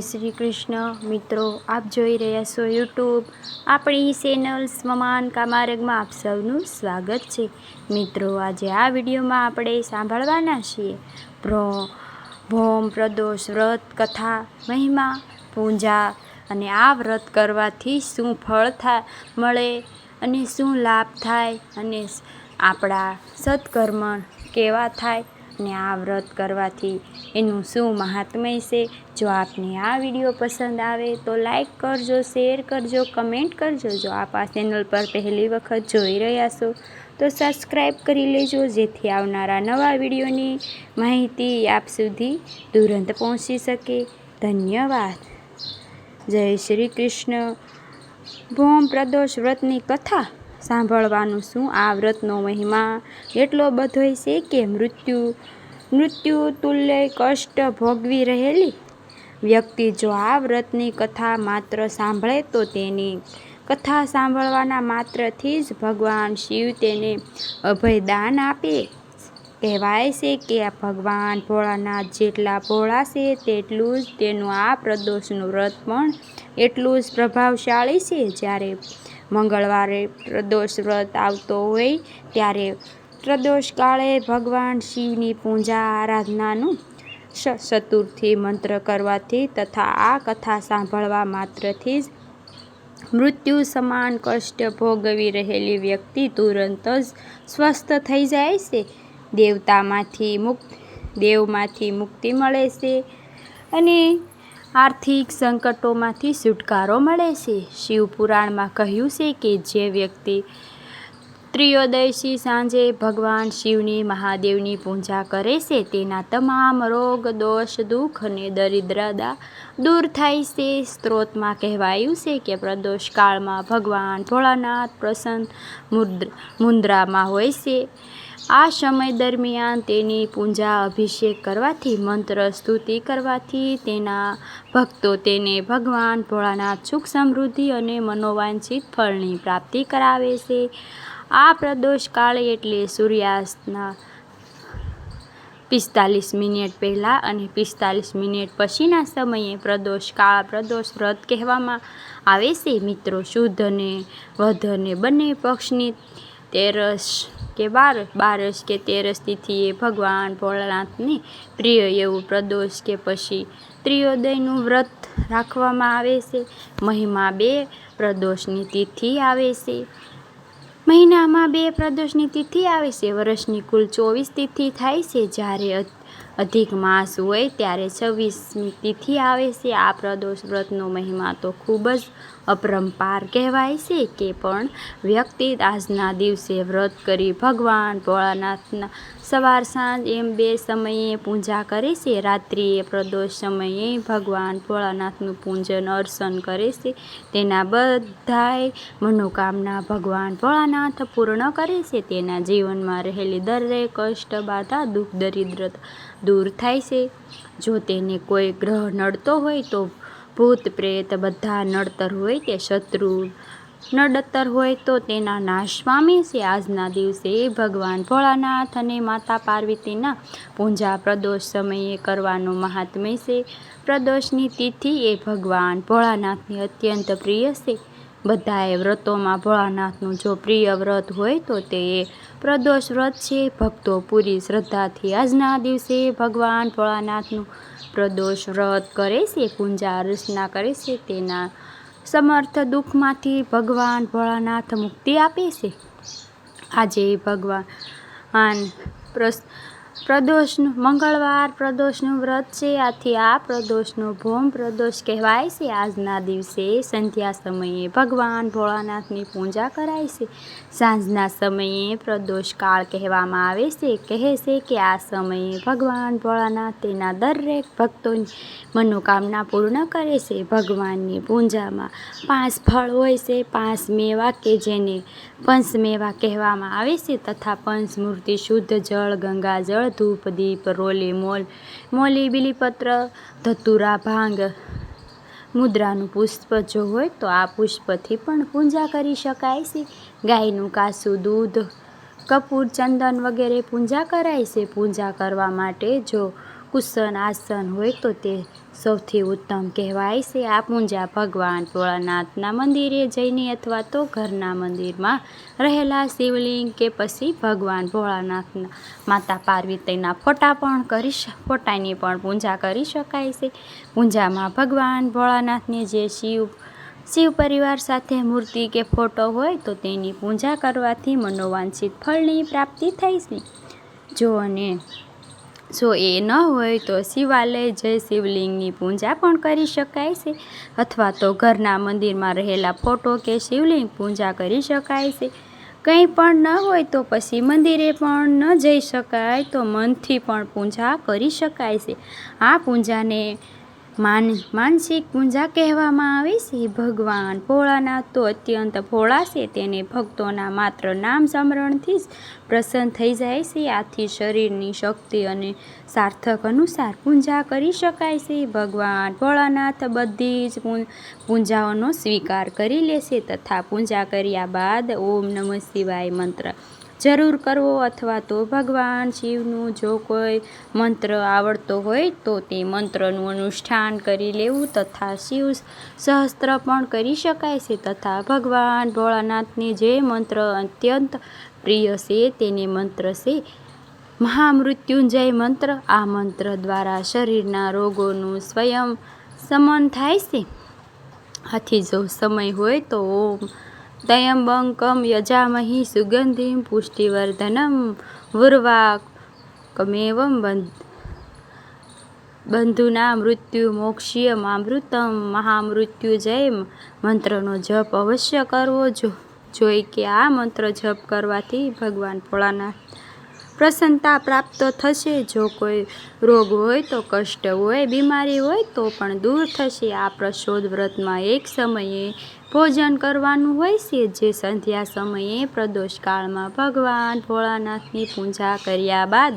શ્રી કૃષ્ણ. મિત્રો, આપ જોઈ રહ્યા છો યુટ્યુબ આપણી ચેનલ સ્મમાન કામારગમાં આપ સૌનું સ્વાગત છે. મિત્રો, આજે આ વિડીયોમાં આપણે સાંભળવાના છીએ ભ્રો ભોમ, પ્રદોષ, વ્રત, કથા, મહિમા, પૂજા અને આ વ્રત કરવાથી શું ફળ થાય મળે અને શું લાભ થાય અને આપણા સત્કર્મ કેવા થાય અને આ વ્રત કરવાથી એનું શું મહાત્મય છે? જો આપને આ વીડિયો પસંદ આવે તો લાઈક કરજો, શેર કરજો, કમેન્ટ કરજો. જો આપ આ ચેનલ પર પહેલી વખત જોઈ રહ્યા છો, તો સબસ્ક્રાઈબ કરી લેજો. જેથી આવનારા નવા વિડીયોની માહિતી આપ સુધી તુરંત પહોંચી શકે. ધન્યવાદ. જય શ્રી કૃષ્ણ. ભોમ પ્રદોષ વ્રતની કથા સાંભળવાનું શું? આ વ્રતનો મહિમા એટલો બધોય છે કે મૃત્યુ મૃત્યુ તુલ્ય કષ્ટ ભોગવી રહેલી? વ્યક્તિ જો આ વ્રતની કથા માત્ર સાંભળે તો તેની કથા સાંભળવાના માત્રથી જ ભગવાન શિવ તેને અભયદાન આપે. કહેવાય છે કે આ ભગવાન ભોળાનાથ જેટલા ભોળા છે તેટલું જ તેનું આ પ્રદોષનું વ્રત પણ એટલું જ પ્રભાવશાળી છે. જ્યારે મંગળવારે પ્રદોષ વ્રત આવતો હોય, ત્યારે પ્રદોષ કાળે ભગવાન શિવની પૂજા આરાધનાનું ચતુર્થી મંત્ર કરવાથી તથા આ કથા સાંભળવા માત્રથી જ મૃત્યુ સમાન કષ્ટ ભોગવી રહેલી વ્યક્તિ તુરંત જ સ્વસ્થ થઈ જાય છે દેવતામાંથી મુક્ત દેવમાંથી મુક્તિ મળે છે અને આર્થિક સંકટોમાંથી છુટકારો મળે છે। શિવપુરાણમાં કહ્યું છે કે જે વ્યક્તિ ત્રિયોદશી સાંજે ભગવાન શિવની મહાદેવની પૂજા કરે છે. તેના તમામ રોગ, દોષ, દુઃખ અને દરિદ્રતા દૂર થાય છે. સ્ત્રોતમાં કહેવાયું છે કે પ્રદોષ કાળમાં ભગવાન ભોળાનાથ પ્રસન્ન મુદ્રામાં હોય છે. આ સમય દરમિયાન તેની પૂજા અભિષેક કરવાથી, મંત્ર સ્તુતિ કરવાથી તેના ભક્તો તેને ભગવાન ભોળાનાથ સુખ સમૃદ્ધિ અને મનોવાંછિત ફળની પ્રાપ્તિ કરાવે છે. આ પ્રદોષ કાળ એટલે સૂર્યાસ્તના પિસ્તાલીસ મિનિટ પહેલાં અને પિસ્તાલીસ મિનિટ પછીના સમયે પ્રદોષ કાળ, પ્રદોષ વ્રત કહેવામાં આવે છે. મિત્રો, શુદ્ધ અને વધ અને બંને પક્ષની તેરસ કે બાર, બારસ કે તેરસ તિથિએ ભગવાન ભોળાનાથને પ્રિય એવું પ્રદોષ કે પછી ત્રિયોદયનું વ્રત રાખવામાં આવે છે. મહિમા બે, પ્રદોષની તિથિ આવે છે. મહિનામાં બે પ્રદોષની તિથિ આવે છે. વર્ષની કુલ ચોવીસ તિથિ થાય છે. જ્યારે અધિક માસ હોય ત્યારે છવ્વીસમી તિથિ આવે છે. આ પ્રદોષ વ્રતનો મહિમા તો ખૂબ જ અપરંપાર કહેવાય છે કે પણ વ્યક્તિ આજના દિવસે વ્રત કરી ભગવાન ભોળાનાથના સવાર સાંજ એમ બે સમયે પૂજા કરે છે. રાત્રિએ પ્રદોષ સમયે ભગવાન ભોળાનાથનું પૂજન, અર્ચન કરે છે. તેના બધાય મનોકામના ભગવાન ભોળાનાથ પૂર્ણ કરે છે. તેના જીવનમાં રહેલી દરેક કષ્ટ બાધા દુઃખ, દરિદ્રતા દૂર થાય છે. જો તેને કોઈ ગ્રહ નડતો હોય તો ભૂત પ્રેત બધા નડતર હોય તે શત્રુ નડતર હોય તો તેના નાશ પામે છે આજના દિવસે ભગવાન ભોળાનાથ અને માતા પાર્વતીના પૂજા પ્રદોષ સમયે કરવાનું મહાત્મ્ય છે. પ્રદોષની તિથિ એ ભગવાન ભોળાનાથની અત્યંત પ્રિય છે. બધાએ વ્રતોમાં ભોળાનાથનું જો પ્રિય વ્રત હોય તો તે પ્રદોષ વ્રત છે. ભક્તો પૂરી શ્રદ્ધાથી આજના દિવસે ભગવાન ભોળાનાથનું પ્રદોષ વ્રત કરે છે, પૂજા અર્ચના કરે છે. તેના સમર્થ દુઃખમાંથી ભગવાન ભોળાનાથ મુક્તિ આપે છે. આજે ભગવાન પ્રસ પ્રદોષનું, મંગળવાર પ્રદોષનું વ્રત છે. આથી આ પ્રદોષનો ભોમ પ્રદોષ કહેવાય છે. આજના દિવસે સંધ્યા સમયે ભગવાન ભોળાનાથની પૂજા કરાય છે. સાંજના સમયે પ્રદોષ કાળ કહેવામાં આવે છે. કહે છે કે આ સમયે ભગવાન ભોળાનાથ તેના દરેક ભક્તોની મનોકામના પૂર્ણ કરે છે. ભગવાનની પૂજામાં પાંચ ફળ હોય છે. પાંચ મેવા કે જેને પંચમેવા કહેવામાં આવે છે તથા પંચમૂર્તિ, શુદ્ધ જળ, ગંગાજળ ધૂપ દીપ રોલી, મોલ, મોલી, બીલીપત્ર, ધતુરા, ભાંગ. મુદ્રાનું પુષ્પ જો હોય તો આ પુષ્પથી પણ પૂજા કરી શકાય છે. ગાયનું કાસું, દૂધ, કપૂર, ચંદન વગેરે પૂજા કરાય છે. પૂજા કરવા માટે જો કુશન આસન હોય તો તે સૌથી ઉત્તમ કહેવાય છે આ પૂજા ભગવાન ભોળાનાથના મંદિરે જઈને અથવા તો ઘરના મંદિરમાં રહેલા શિવલિંગ કે પછી ભગવાન ભોળાનાથના માતા પાર્વતીના ફોટા પણ કરી ફોટાની પણ પૂજા કરી શકાય છે. પૂજામાં ભગવાન ભોળાનાથને જે શિવ શિવ પરિવાર સાથે મૂર્તિ કે ફોટો હોય તો તેની પૂજા કરવાથી મનોવાંછિત ફળની પ્રાપ્તિ થાય છે. જો અને જો એ ન હોય તો શિવાલય જઈ શિવલિંગની પૂજા પણ કરી શકાય છે. અથવા તો ઘરના મંદિરમાં રહેલા ફોટો કે શિવલિંગ પૂજા કરી શકાય છે. કંઈ પણ ન હોય તો પછી મંદિરે પણ ન જઈ શકાય તો મનથી પણ પૂજા કરી શકાય છે. આ પૂજાને માન, માનસિક પૂજા કહેવામાં આવે છે. ભગવાન ભોળાનાથ તો અત્યંત ભોળા છે. તેને ભક્તોના માત્ર નામ સ્મરણથી જ પ્રસન્ન થઈ જાય છે. આથી શરીરની શક્તિ અને સાર્થક અનુસાર પૂજા કરી શકાય છે. ભગવાન ભોળાનાથ બધી જ પૂજાઓનો સ્વીકાર કરી લેશે તથા પૂજા કર્યા બાદ ઓમ નમઃ શિવાય મંત્ર જરૂર કરવો અથવા તો ભગવાન શિવનું જો કોઈ મંત્ર આવડતો હોય તો તે મંત્રનું અનુષ્ઠાન કરી લેવું તથા શિવ સહસ્ત્ર પણ કરી શકાય છે તથા ભગવાન ભોળાનાથને જે મંત્ર અત્યંત પ્રિય છે તેને મંત્ર છે મહામૃત્યુંજય મંત્ર. આ મંત્ર દ્વારા શરીરના રોગોનું સ્વયં શમન થાય છે. આથી જો સમય હોય તો ઓમ ત્રયંબકમ યજામહી સુગંધિમ પુષ્ટિવર્ધનમ ઉર્વાકમેવમ બંધુના મૃત્યુ મોક્ષીય મામૃતમ મહામૃત્યુજય મંત્રનો જપ અવશ્ય કરવો જો જોઈ કે આ મંત્ર જપ કરવાથી ભગવાન ભોળાનાથ પ્રસન્નતા પ્રાપ્ત થશે, જો કોઈ રોગ હોય તો કષ્ટ હોય, બીમારી હોય તો પણ દૂર થશે આ પ્રશોધ વ્રતમાં એક સમયે ભોજન કરવાનું હોય છે, જે સંધ્યા સમયે પ્રદોષ કાળમાં ભગવાન ભોળાનાથની પૂજા કર્યા બાદ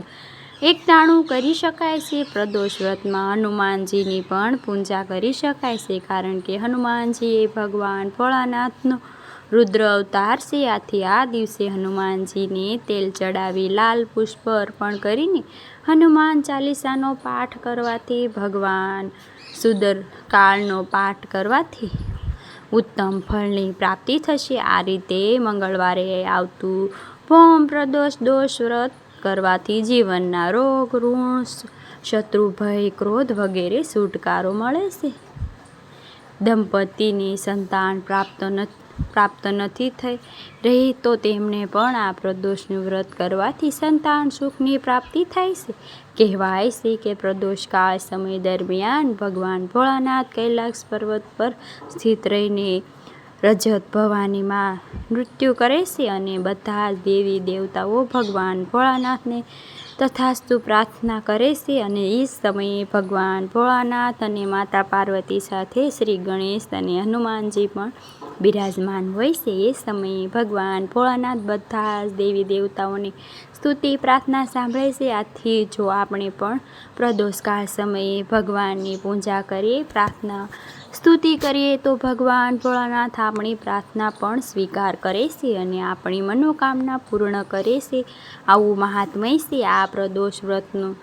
એકટાણું કરી શકાય છે. પ્રદોષ વ્રતમાં હનુમાનજીની પણ પૂજા કરી શકાય છે, કારણ કે હનુમાનજી એ ભગવાન ભોળાનાથનો રુદ્ર અવતાર છે. આથી આ દિવસે હનુમાનજીને તેલ ચડાવી લાલ પુષ્પ અર્પણ કરીને હનુમાન ચાલીસાનો પાઠ કરવાથી ભગવાન સુદર કાળનો પાઠ કરવાથી ઉત્તમ ફળની પ્રાપ્તિ થશે. આ રીતે મંગળવારે આવતું ભોમ પ્રદોષ દોષ વ્રત કરવાથી જીવનના રોગ, ઋણ શત્રુ, ભય, ક્રોધ વગેરે છુટકારો મળે છે. દંપતીને સંતાન પ્રાપ્ત નથી પ્રાપ્ત નથી થઈ રહી, તો તેમને પણ આ પ્રદોષનું વ્રત કરવાથી સંતાન સુખની પ્રાપ્તિ થાય છે. કહેવાય છે કે પ્રદોષકાળ સમય દરમિયાન ભગવાન ભોળાનાથ કૈલાસ પર્વત પર સ્થિત રહીને રજત ભવાનીમાં મૃત્યુ કરે છે અને બધા જ દેવી દેવતાઓ ભગવાન ભોળાનાથને તથાસ્તુ પ્રાર્થના કરે છે અને એ સમયે ભગવાન ભોળાનાથ અને માતા પાર્વતી સાથે શ્રી ગણેશ અને હનુમાનજી પણ બિરાજમાન હોય છે. એ સમયે ભગવાન ભોળાનાથ બધા જ દેવી દેવતાઓની સ્તુતિ, પ્રાર્થના સાંભળે છે. આથી જો આપણે પણ પ્રદોષકાળ સમયે ભગવાનની પૂજા કરીએ, પ્રાર્થના, સ્તુતિ કરીએ, તો ભગવાન ભોળાનાથ આપણી પ્રાર્થના પણ સ્વીકાર કરે છે અને આપણી મનોકામના પૂર્ણ કરે છે. આવું મહાત્મય છે આ પ્રદોષ વ્રતનું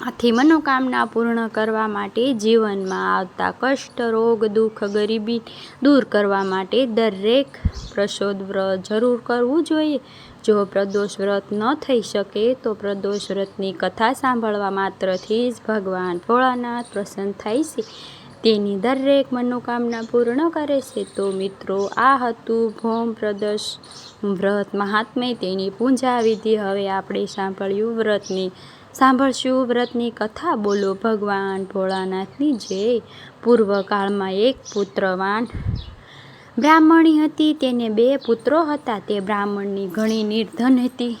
આથી મનોકામના પૂર્ણ કરવા માટે જીવનમાં આવતા કષ્ટ, રોગ, દુઃખ, ગરીબી દૂર કરવા માટે દરેક પ્રશોધ વ્રત જરૂર કરવું જોઈએ. જો પ્રદોષ વ્રત ન થઈ શકે, તો પ્રદોષ વ્રતની કથા સાંભળવા માત્રથી જ ભગવાન ભોળાનાથ પ્રસન્ન થાય છે. તેની દરેક મનોકામના પૂર્ણ કરે છે. તો મિત્રો, આ હતું ભોમ પ્રદર્શ વ્રત. મહાત્મ્ય તેની પૂજા વિધિ. હવે આપણે સાંભળ્યું વ્રતની સાંભળશું વ્રતની કથા બોલો ભગવાન ભોળાનાથની જય. પૂર્વકાળમાં એક પુત્રવાન બ્રાહ્મણી હતી. તેને બે પુત્રો હતા. તે બ્રાહ્મણની ઘણી નિર્ધન હતી.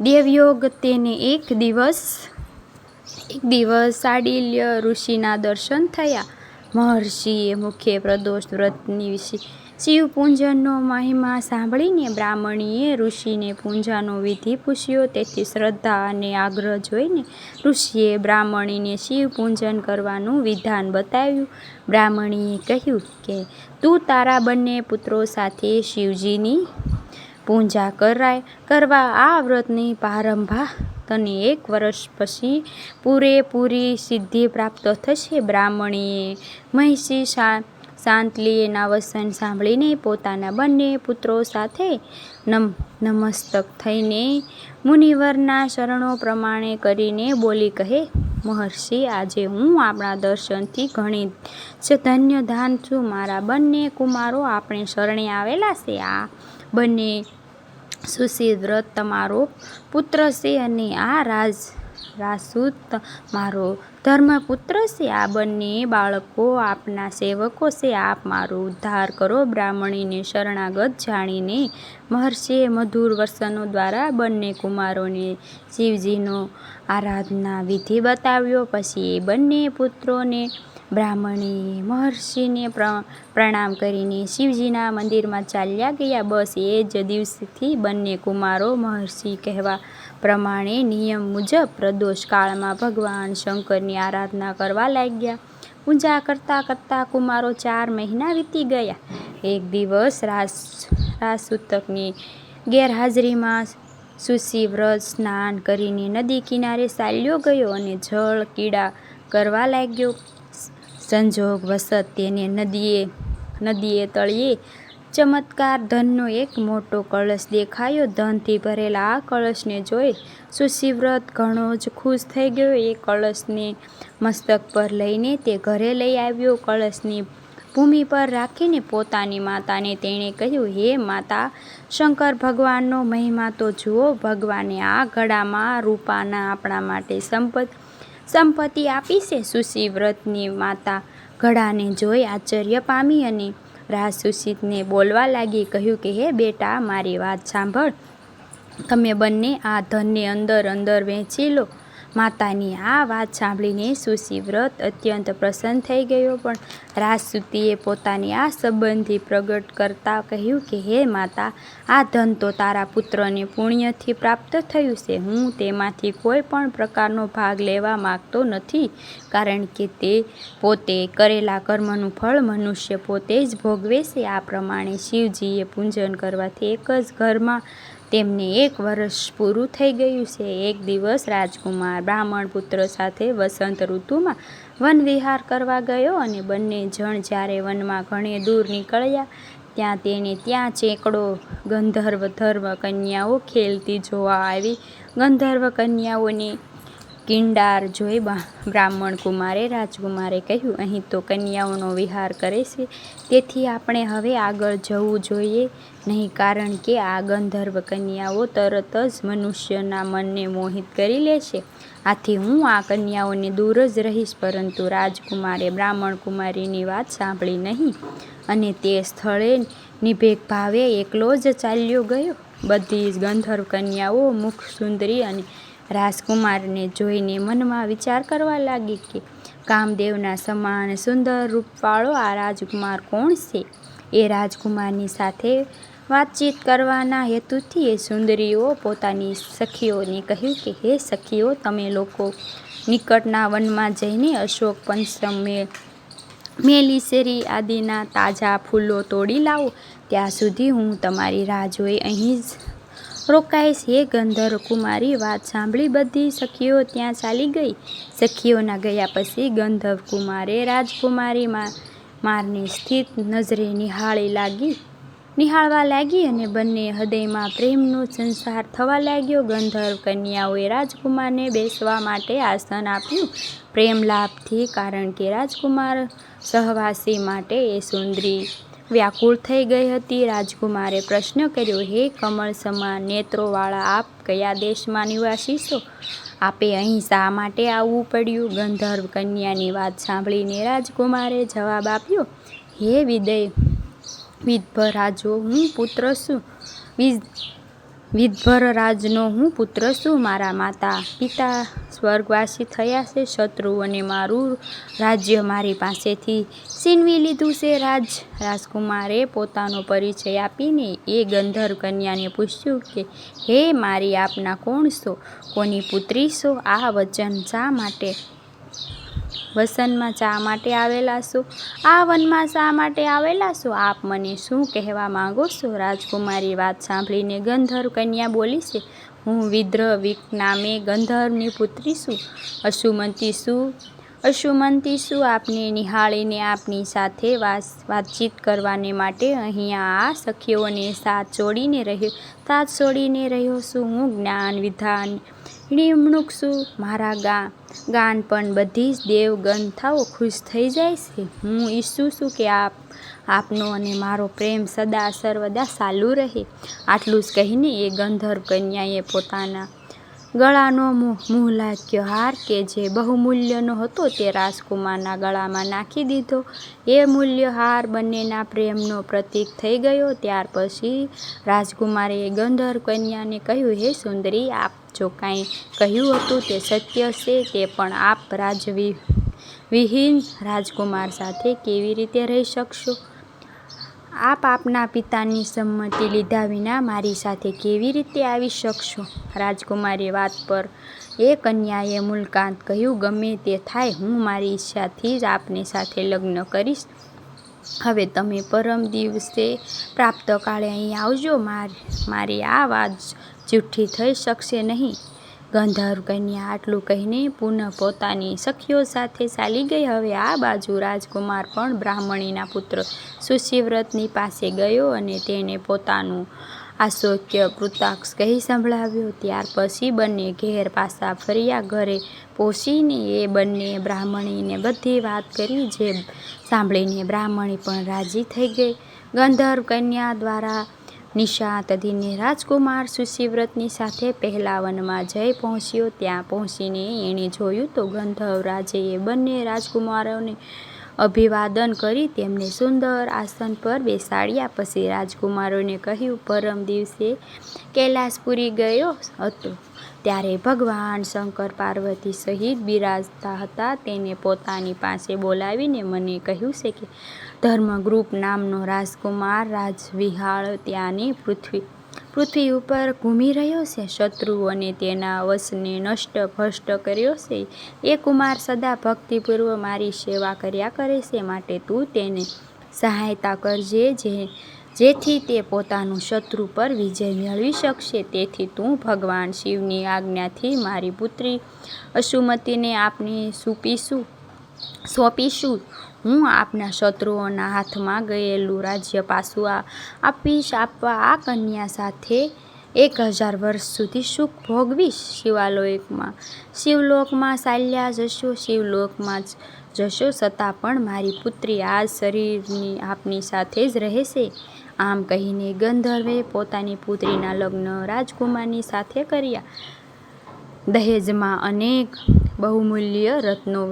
દેવયોગ તેને એક દિવસ એક દિવસ સાડિલ્ય ઋષિના દર્શન થયા. મહર્ષિએ મુખ્ય પ્રદોષ વ્રતની વિશે શિવ પૂંજનનો મહિમા સાંભળીને બ્રાહ્મણીએ ઋષિને પૂંજાનો વિધિ પૂછ્યો. તેથી શ્રદ્ધા અને આગ્રહ જોઈને ઋષિએ બ્રાહ્મણીને શિવ પૂંજન કરવાનું વિધાન બતાવ્યું. બ્રાહ્મણીએ કહ્યું કે, તું તારા બંને પુત્રો સાથે શિવજીની પૂજા કરાય, કરવા આ વ્રતની પ્રારંભા તને એક વર્ષ પછી પૂરેપૂરી સિદ્ધિ પ્રાપ્ત થશે. બ્રાહ્મણીએ મહિષી શા શાંતલીના વસન સાંભળીને પોતાના બંને પુત્રો સાથે નમ, નમસ્તક થઈને મુનિવરના શરણો પ્રમાણે કરીને બોલી કહે, મહર્ષિ, આજે હું આપણા દર્શનથી ઘણી જ ધન્ય ધાન છું. મારા બંને કુમારો આપણે શરણે આવેલા છે. આ બંને સુશીલ વ્રત તમારો પુત્ર છે અને આ રાજ રાજસૂત મારો ધર્મપુત્ર છે, આ બંને બાળકો આપના સેવકો છે, આપ મારો ઉદ્ધાર કરો, બ્રાહ્મણીને શરણાગત જાણીને મહર્ષિએ મધુર વસનો દ્વારા બંને કુમારોને શિવજીનો આરાધના વિધિ બતાવ્યો. પછી એ બંને પુત્રોને બ્રાહ્મણીએ મહર્ષિને પ્રણામ કરીને શિવજીના મંદિરમાં ચાલ્યા ગયા. બસ એ જ દિવસથી બંને કુમારો મહર્ષિ કહેવા પ્રમાણે નિયમ મુજબ પ્રદોષ કાળમાં ભગવાન શંકરની આરાધના કરવા લાગ્યા. પૂજા કરતાં કરતાં કુમારો ચાર મહિના વીતી ગયા. એક દિવસ રાસ રાજસૂતકની ગેરહાજરીમાં સુશી વ્રત સ્નાન કરીને નદી કિનારે ચાલ્યો ગયો અને જળ કીડા કરવા લાગ્યો. સંજોગ વસત તેને નદીએ નદીએ તળિયે ચમત્કાર ધનનો એક મોટો કળશ દેખાયો. ધનથી ભરેલા આ કળશને જોઈ સુશીવ્રત ઘણો જ ખુશ થઈ ગયો. એ કળશને મસ્તક પર લઈને તે ઘરે લઈ આવ્યો. કળશની ભૂમિ પર રાખીને પોતાની માતાને તેણે કહ્યું, હે માતા, શંકર ભગવાનનો મહિમા તો જુઓ. ભગવાને આ ઘડામાં રૂપાના આપણા માટે સંપત્તિ સંપત્તિ આપી છે. સુશી વ્રતની માતા ઘડાને જોઈ આશ્ચર્ય પામી અને રાજસુશીતને બોલવા લાગી કહ્યું કે, હે બેટા, મારી વાત સાંભળ. તમે બંને આ ધનને અંદર અંદર વહેંચી લો. માતાની આ વાત સાંભળીને સુશી વ્રત અત્યંત પ્રસન્ન થઈ ગયો, પણ રાજસુતીએ પોતાની આ સંબંધી પ્રગટ કરતાં કહ્યું કે, હે માતા, આ ધન તો તારા પુત્રને પુણ્યથી પ્રાપ્ત થયું છે. હું તેમાંથી કોઈ પણ પ્રકારનો ભાગ લેવા માગતો નથી, કારણ કે તે પોતે કરેલા કર્મનું ફળ મનુષ્ય પોતે જ ભોગવે છે. આ પ્રમાણે શિવજીએ પૂજન કરવાથી એક જ ઘરમાં તેમને એક વર્ષ પૂરું થઈ ગયું છે. એક દિવસ રાજકુમાર બ્રાહ્મણ પુત્ર સાથે વસંત ઋતુમાં વન વિહાર કરવા ગયો અને બંને જણ જ્યારે વનમાં ઘણે દૂર નીકળ્યા, ત્યાં તેને ત્યાં ચેકડો, ગંધર્વ ધર્વ કન્યાઓ ખેલતી જોવા આવી. ગંધર્વ કન્યાઓની કિંડાર જોઈ બ્રાહ્મણ કુમારે રાજકુમારે કહ્યું, અહીં તો કન્યાઓનો વિહાર કરે છે. તેથી આપણે હવે આગળ જવું જોઈએ. નહીં, કારણ કે આ ગંધર્વ કન્યાઓ તરત જ મનુષ્યના મનને મોહિત કરી લે છે. આથી હું આ કન્યાઓને દૂર જ રહીશ, પરંતુ રાજકુમારે, બ્રાહ્મણ કુમારીની વાત સાંભળી નહીં અને તે સ્થળે નિભેક ભાવે એકલો જ ચાલ્યો ગયો. બધી જ ગંધર્વ કન્યાઓ મુખ સુંદરી અને રાજકુમારને જોઈને મનમાં વિચાર કરવા લાગી કે કામદેવના સમાન સુંદર રૂપવાળો આ રાજકુમાર કોણ છે? એ રાજકુમારની સાથે વાતચીત કરવાના હેતુથી એ સુંદરીઓ પોતાની સખીઓને કહ્યું કે, હે સખીઓ, તમે લોકો નિકટના વનમાં જઈને અશોક પંચમે મેલીસેરી આદિના તાજા ફૂલો તોડી લાવો. ત્યાં સુધી હું તમારી રાહ જોઈ અહીં જ રોકાઈશ. હે ગંધર્વ કુમારી વાત સાંભળી બધી સખીઓ ત્યાં ચાલી ગઈ. સખીઓના ગયા પછી ગંધર્વ કુમારે રાજકુમારી મારને સ્થિત નજરે નિહાળી લાગી. નિહાળવા લાગી અને બંને હૃદયમાં પ્રેમનો સંસાર થવા લાગ્યો. ગંધર્વ કન્યાઓએ રાજકુમારને બેસવા માટે આસન આપ્યું. પ્રેમ લાભથી કારણ કે રાજકુમાર સહવાસી માટે એ સુંદરી વ્યાકુળ થઈ ગઈ હતી. રાજકુમારે પ્રશ્ન કર્યો, હે કમળ સમાન નેત્રોવાળા, આપ કયા દેશમાં નિવાસી છો? આપે અહીં શા માટે આવવું પડ્યું? ગંધર્વ કન્યાની વાત સાંભળીને રાજકુમારે જવાબ આપ્યો, હે વિદય વિધભરાજો હું પુત્ર છું. વિધભર રાજનો હું પુત્ર છું. મારા માતા, પિતા સ્વર્ગવાસી થયા છે. શત્રુઓને મારું રાજ્ય મારી પાસેથી છીનવી લીધું છે. રાજ, રાજકુમારે પોતાનો પરિચય આપીને એ ગંધર્વ કન્યાને પૂછ્યું કે, હે, મારી આપના કોણ છો? કોની પુત્રી છો? આ વચન શા માટે વસનમાં શા માટે આવેલા છો? આ વનમાં શા માટે આવેલા છો? આપ મને શું કહેવા માગો છો? રાજકુમારી વાત સાંભળીને ગંધર્વ કન્યા બોલી છે, હું વિદ્રવિક નામે ગંધર્વની પુત્રી છું. અશુમંતી છું અશુમંતી શું? આપને નિહાળીને આપની સાથે વાતચીત કરવાને માટે અહીંયા આ સખીઓને સાથ છોડીને રહ્યો, સાથ છોડીને રહ્યો છું. હું જ્ઞાન વિધાન નિમણૂક છું મારા ગા ગાન પણ બધી જ દેવગંથાઓ ખુશ થઈ જાય છે. હું ઈચ્છું છું કે આપ, આપનો અને મારો પ્રેમ સદા સર્વદા ચાલુ રહે. આટલું જ કહીને એ ગંધર્વ કન્યાએ પોતાના ગળાનો મુહલાક્યો હાર કે જે બહુમૂલ્યનો હતો તે રાજકુમારના ગળામાં નાખી દીધો. એ મૂલ્ય હાર બંનેના પ્રેમનો પ્રતીક થઈ ગયો. ત્યાર પછી રાજકુમારે ગંધર્વ કન્યાને કહ્યું, હે સુંદરી, આપ જો કાંઈ કહ્યું હતું તે સત્ય છે, તે પણ આપ રાજવી, વિહીન રાજકુમાર સાથે કેવી રીતે રહી શકશો? આપ આપના પિતાની સંમતિ લીધા વિના મારી સાથે કેવી રીતે આવી શકશો? રાજકુમારી વાત પર એ કન્યાએ મુલકાંત કહ્યું, ગમે તે થાય, હું મારી ઈચ્છાથી જ આપની સાથે લગ્ન કરીશ. હવે તમે પરમ દિવસે પ્રાપ્ત કાળે અહીં આવજો. મારી આ વાત જૂઠી થઈ શકશે નહીં. ગંધર્વ કન્યા આટલું કહીને પુનઃ પોતાની સખીઓ સાથે ચાલી ગઈ. હવે આ બાજુ રાજકુમાર પણ બ્રાહ્મણીના પુત્ર સુશિવ્રતની પાસે ગયો અને તેને પોતાનું આશોક્ય કૃતાક્ષ કહી સંભળાવ્યો. ત્યાર પછી બંને ઘેર પાછા ફર્યા. ઘરે પોષીને એ બંને બ્રાહ્મણીને બધી વાત કરી. જે સાંભળીને બ્રાહ્મણી પણ રાજી થઈ ગઈ. ગંધર્વ કન્યા દ્વારા નિશાંત અધીને રાજકુમાર સુશીવ્રતની સાથે પહેલા વનમાં જઈ પહોંચ્યો. ત્યાં પહોંચીને એણે જોયું તો ગંધર્વ રાજેએ બંને રાજકુમારોને અભિવાદન કરી તેમને સુંદર આસન પર બેસાડ્યા. પછી રાજકુમારોને કહ્યું, પરમ દિવસે કૈલાસપુરી ગયો હતો. ત્યારે ભગવાન શંકર પાર્વતી સહિત બિરાજતા હતા. તેને પોતાની પાસે બોલાવીને મને કહ્યું છે કે ધર્મગ્રુપ નામનો રાજકુમાર રાજવિહાળ ત્યાંની પૃથ્વી પૃથ્વી ઉપર ઘૂમી રહ્યો છે. શત્રુઓને તેના વશને નષ્ટ ભ્રષ્ટ કર્યો છે. એ કુમાર સદા ભક્તિપૂર્વ મારી સેવા કર્યા કરે છે. માટે તું તેને સહાયતા કરજે, જે જેથી તે પોતાનું શત્રુ પર વિજય મેળવી શકશે. તેથી તું ભગવાન શિવની આજ્ઞાથી મારી પુત્રી અશુમતીને આપને સોંપીશું સોંપીશું. હું આપના શત્રુઓના હાથમાં ગયેલું રાજ્ય પાછું આપીશ. આપવા આ કન્યા સાથે એક હજાર વર્ષ સુધી સુખ ભોગવીશ. શિવાલોકમાં શિવલોકમાં ચાલ્યા જશો. શિવલોકમાં જ જશો છતાં પણ મારી પુત્રી આ શરીરની આપની સાથે જ રહેશે. આમ કહીને ગંધર્વે પોતાની પુત્રીના લગ્ન રાજકુમારની સાથે કર્યા. દહેજમાં અનેક બહુમૂલ્ય રત્નો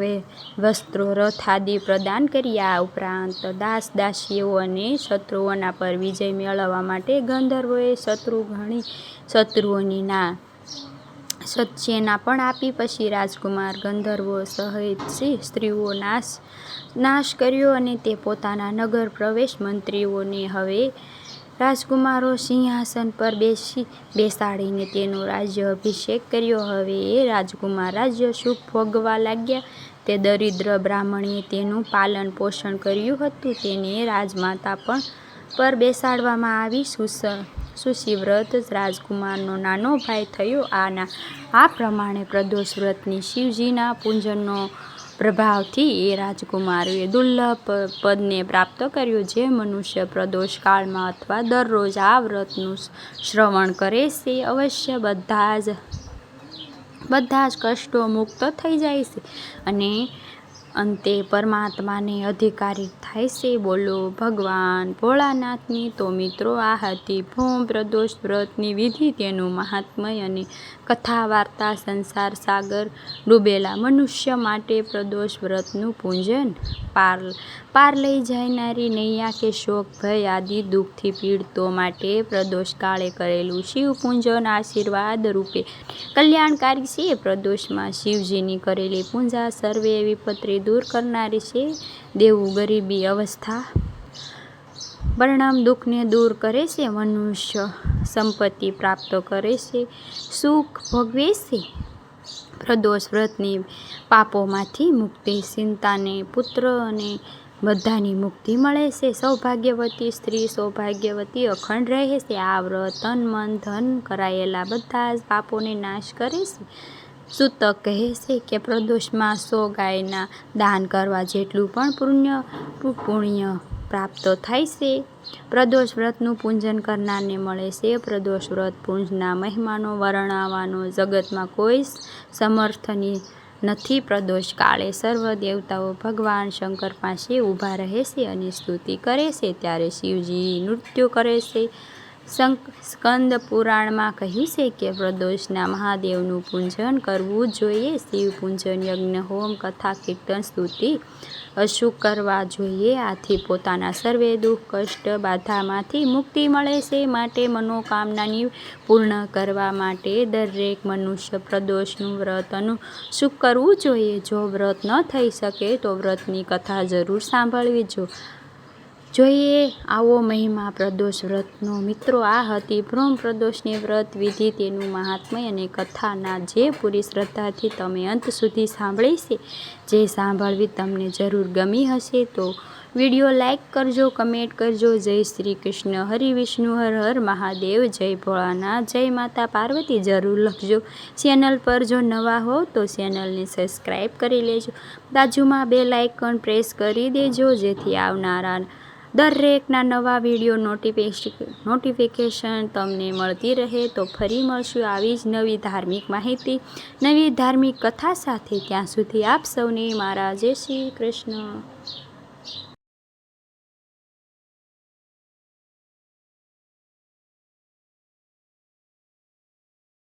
વસ્ત્રો, રથ આદિ પ્રદાન કર્યા. ઉપરાંત દાસ દાસીઓ અને શત્રુઓના પર વિજય મેળવવા માટે ગંધર્વોએ શત્રુ ઘણી શત્રુઓની ના સત્સેના પણ આપી. પછી રાજકુમાર ગંધર્વો સહિત સ્ત્રીઓ નાશ નાશ કર્યો અને તે પોતાના નગર પ્રવેશ મંત્રીઓને હવે રાજકુમારો સિંહાસન પર બેસી બેસાડીને તેનો રાજ્ય અભિષેક કર્યો. હવે એ રાજકુમાર રાજ્ય સુખ ભોગવા લાગ્યા. તે દરિદ્ર બ્રાહ્મણીએ તેનું પાલન પોષણ કર્યું હતું. તેને રાજમાતા પણ પર બેસાડવામાં આવી. સુસ, સુશીવ્રત રાજકુમારનો નાનો ભાઈ થયો. આના, આ પ્રમાણે પ્રદોષ વ્રતની શિવજીના પૂજનનો પ્રભાવથી એ રાજકુમારીએ દુર્લભ પદને પ્રાપ્ત કર્યું, જે મનુષ્ય પ્રદોષ કાળમાં અથવા દરરોજ આ વ્રતનું શ્રવણ કરે છે, અવશ્ય બધા જ બધા જ કષ્ટો મુક્ત થઈ જાય છે. અને અંતે પરમાત્માને અધિકારી થાય છે. બોલો, ભગવાન ભોળાનાથની તો મિત્રો આ હતી ભૂમ પ્રદોષ વ્રતની વિધિ તેનું મહાત્મય અને કથા વાર્તા સંસાર સાગર ડૂબેલા મનુષ્ય માટે પ્રદોષ વ્રતનું પૂજન. પાર પાર લઈ જનારી નૈયા કે શોક ભય આદિ દુઃખથી પીડિતો માટે પ્રદોષ કાળે કરેલું શિવ પૂજન આશીર્વાદ રૂપે. કલ્યાણકારી છે પ્રદોષમાં. શિવજીની કરેલી પૂજા સર્વે વિપત્તિ દૂર કરનારી છે દેવું ગરીબી અવસ્થા. પરિણામ દુઃખને દૂર કરે છે, મનુષ્ય સંપત્તિ પ્રાપ્ત કરે છે, સુખ ભોગવે છે. પ્રદોષ વ્રતની પાપોમાંથી મુક્તિ. ચિંતાને પુત્ર અને બધાની મુક્તિ મળે છે. સૌભાગ્યવતી સ્ત્રી, સૌભાગ્યવતી અખંડ રહે છે આ વ્રત તન મન ધન કરાયેલા બધા જ પાપોને નાશ કરે છે. સૂતક કહે છે કે પ્રદોષમાં સો ગાયના દાન કરવા જેટલું પણ પુણ્ય પુણ્ય પ્રાપ્ત થાય છે. પ્રદોષ વ્રતનું પૂજન કરનારને મળે છે. પ્રદોષ વ્રત પૂંજના મહેમાનો વર્ણવવાનો જગતમાં કોઈ સમર્થની નથી પ્રદોષ. કાળે સર્વ દેવતાઓ ભગવાન શંકર પાસે ઊભા રહે છે અને સ્તુતિ કરે છે. ત્યારે શિવજી નૃત્ય કરે છે. સ્કંદ પુરાણમાં કહ્યું છે કે પ્રદોષના મહાદેવનું પૂજન કરવું જોઈએ. શિવ પૂજન યજ્ઞ, હોમ કથા, કીર્તન, સ્તુતિ અશુક કરવા જોઈએ. આથી પોતાના સર્વે દુઃખ, કષ્ટ, બાધામાંથી મુક્તિ મળે છે માટે મનોકામનાની પૂર્ણ કરવા માટે દરેક મનુષ્ય પ્રદોષનું વ્રત શું કરવું જોઈએ. જો વ્રત ન થઈ શકે તો વ્રતની કથા જરૂર સાંભળવી જો. જોઈએ, આવો મહિમા પ્રદોષ વ્રતનો મિત્રો આ હતી. ભ્રમ પ્રદોષની વ્રત વિધિ તેનું મહાત્મય અને કથાના જે પૂરી શ્રદ્ધાથી તમે અંત સુધી સાંભળી છે, જે સાંભળવી તમને જરૂર ગમી હશે તો વીડિયો લાઈક કરજો, કમેન્ટ કરજો. જય શ્રી કૃષ્ણ. હરિ વિષ્ણુ. હર હર મહાદેવ. જય ભોળાનાથ. જય માતા પાર્વતી. જરૂર લખજો ચેનલ પર. જો નવા હો તો ચેનલને સબસ્ક્રાઈબ કરી લેજો. બાજુમાં બે લાઇકન પ્રેસ કરી દેજો, જેથી આવનારા દરેકના નવા વીડિયો નોટિફિકેશન નોટિફિકેશન તમને મળતી રહે તો ફરી મળશું આવી જ નવી ધાર્મિક માહિતી, નવી ધાર્મિક કથા સાથે. ત્યાં સુધી આપ સૌને મારા જય શ્રી કૃષ્ણ.